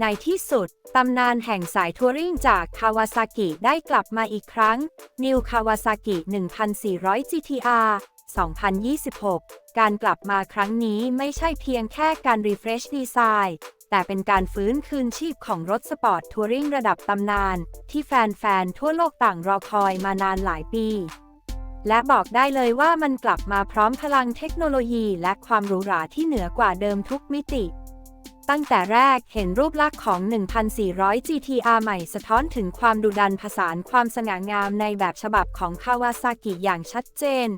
ในที่สุด ตำนานแห่งสายทัวริงจากคาวาซากิได้กลับมาอีกครั้ง New Kawasaki 1400 GTR 2026 การกลับมาครั้งนี้ไม่ใช่เพียงแค่การ refresh ดีไซน์แต่เป็นการฟื้นคืนชีพของรถสปอร์ตทัวริงระดับตำนาน ที่แฟนๆ ทั่วโลกต่างรอคอยมานานหลายปี และบอกได้เลยว่ามันกลับมาพร้อมพลังเทคโนโลยีและความหรูหราที่เหนือกว่าเดิมทุกมิติ ตั้งแต่แรกเห็นรูปลักษณ์ของ 1,400 GTR ใหม่สะท้อนถึงความดุดันผสานความสง่างามในแบบฉบับของคาวาซากิอย่างชัดเจน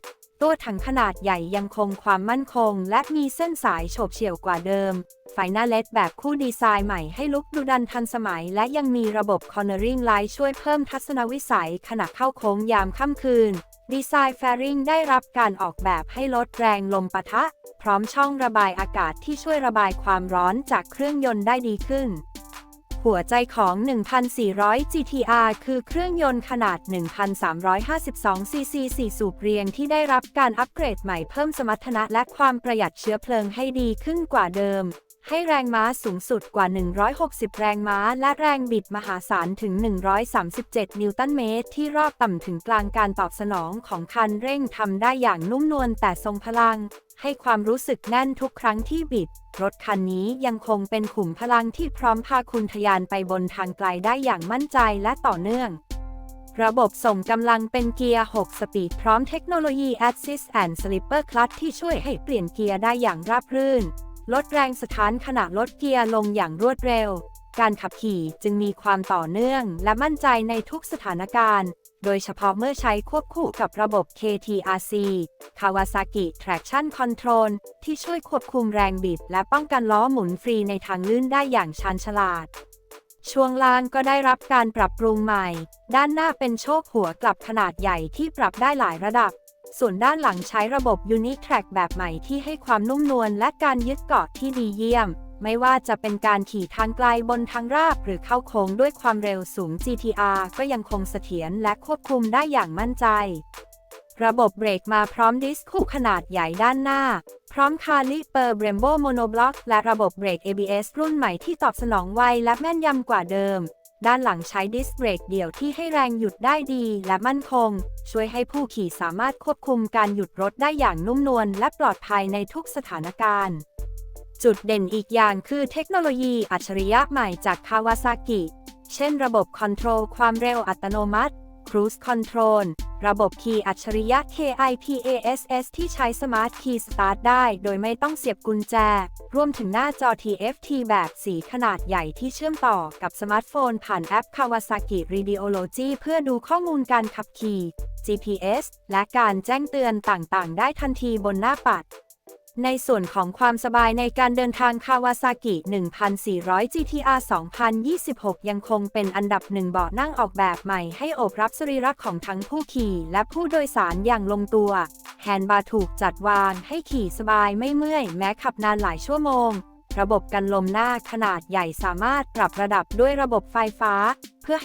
ตัวถังขนาดใหญ่ยังคงความมั่นคง และมีเส้นสายโฉบเฉี่ยวกว่าเดิม ไฟหน้าเลดแบบคู่ดีไซน์ใหม่ให้ลุกดุดันทันสมัย และยังมีระบบ Cornering Light ช่วยเพิ่มทัศนวิสัยขณะเข้าโค้งยามค่ำคืน ดีไซน์แฟริงได้รับการออกแบบให้ลดแรงลมปะทะ พร้อมช่องระบายอากาศที่ช่วยระบายความร้อนจากเครื่องยนต์ได้ดีขึ้น หัวใจของ 1,400 GTR คือเครื่องยนต์ขนาด 1,352ซีซี4สูบเรียงที่ได้รับการอัปเกรดใหม่เพิ่มสมรรถนะและความประหยัดเชื้อเพลิงให้ดีขึ้นกว่าเดิม ให้แรงม้าสูงสุดกว่า 160 แรงม้า และแรงบิดมหาศาลถึง 137 นิวตันเมตร ที่รอบต่ำถึงกลางการตอบสนองของคันเร่งทำได้อย่างนุ่มนวลแต่ทรงพลัง ให้ความรู้สึกแน่นทุกครั้งที่บิด รถคันนี้ยังคงเป็นขุมพลังที่พร้อมพาคุณทะยานไปบนทางไกลได้อย่างมั่นใจและต่อเนื่องระบบส่งกำลังเป็นเกียร์ 6 สปีดพร้อมเทคโนโลยี Assist and Slipper Clutch ที่ช่วยให้เปลี่ยนเกียร์ได้อย่างราบรื่น ลดแรงสะท้านขณะลดเกียร์ลงอย่างรวดเร็ว การขับขี่จึงมีความต่อเนื่องและมั่นใจในทุกสถานการณ์ โดยเฉพาะเมื่อใช้ควบคู่กับระบบ KTRC Kawasaki Traction Control ที่ช่วยควบคุมแรงบิด และป้องกันล้อหมุนฟรีในทางลื่นได้อย่างชาญฉลาดช่วงล่างก็ได้รับการปรับปรุงใหม่ ด้านหน้าเป็นโชคหัวกลับขนาดใหญ่ที่ปรับได้หลายระดับ ส่วนด้านหลังใช้ระบบ Unitrack แบบใหม่ที่ให้ความนุ่มนวลและการยึดเกาะที่ดีเยี่ยม ไม่ว่าจะเป็นการขี่ทางไกลบนทางราบ หรือเข้าโค้งด้วยความเร็วสูง GTR ก็ยังคงเสถียรและควบคุมได้อย่างมั่นใจ ระบบเบรกมาพร้อมดิสก์คู่ขนาดใหญ่ด้านหน้า พร้อมคาลิเปอร์เบรมโบโมโนบล็อกและระบบเบรก ABS รุ่นใหม่ที่ตอบสนองไวและแม่นยำกว่าเดิม ด้านหลังใช้ดิสเบรกเดี่ยวที่ให้แรงหยุดได้ดีและมั่นคง ช่วยให้ผู้ขี่สามารถควบคุมการหยุดรถได้อย่างนุ่มนวลและปลอดภัยในทุกสถานการณ์ จุดเด่นอีกอย่างคือเทคโนโลยีอัจฉริยะใหม่จากคาวาซากิ เช่นระบบคอนโทรลความเร็วอัตโนมัติ Cruise Control ระบบคีย์อัจฉริยะ KIPASS ที่ใช้สมาร์ทคีย์สตาร์ทได้ โดยไม่ต้องเสียบกุญแจ รวมถึงหน้าจอ TFT แบบสีขนาดใหญ่ที่เชื่อมต่อกับสมาร์ทโฟนผ่านแอป Kawasaki Radiology เพื่อดูข้อมูลการขับขี่ GPS และการแจ้งเตือนต่างๆ ได้ทันทีบนหน้าปัด ในส่วนของความสบายในการเดินทางคาวาซากิ 1,400 GTR 2026 ยังคงเป็นอันดับหนึ่งเบาะนั่งออกแบบใหม่ให้โอบรับสรีระของทั้งผู้ขี่และผู้โดยสารอย่างลงตัว แฮนด์บาร์ถูกจัดวางให้ขี่สบายไม่เมื่อยแม้ขับนานหลายชั่วโมง ระบบกันลมหน้าขนาดใหญ่สามารถปรับระดับด้วยระบบไฟฟ้าเพื่อ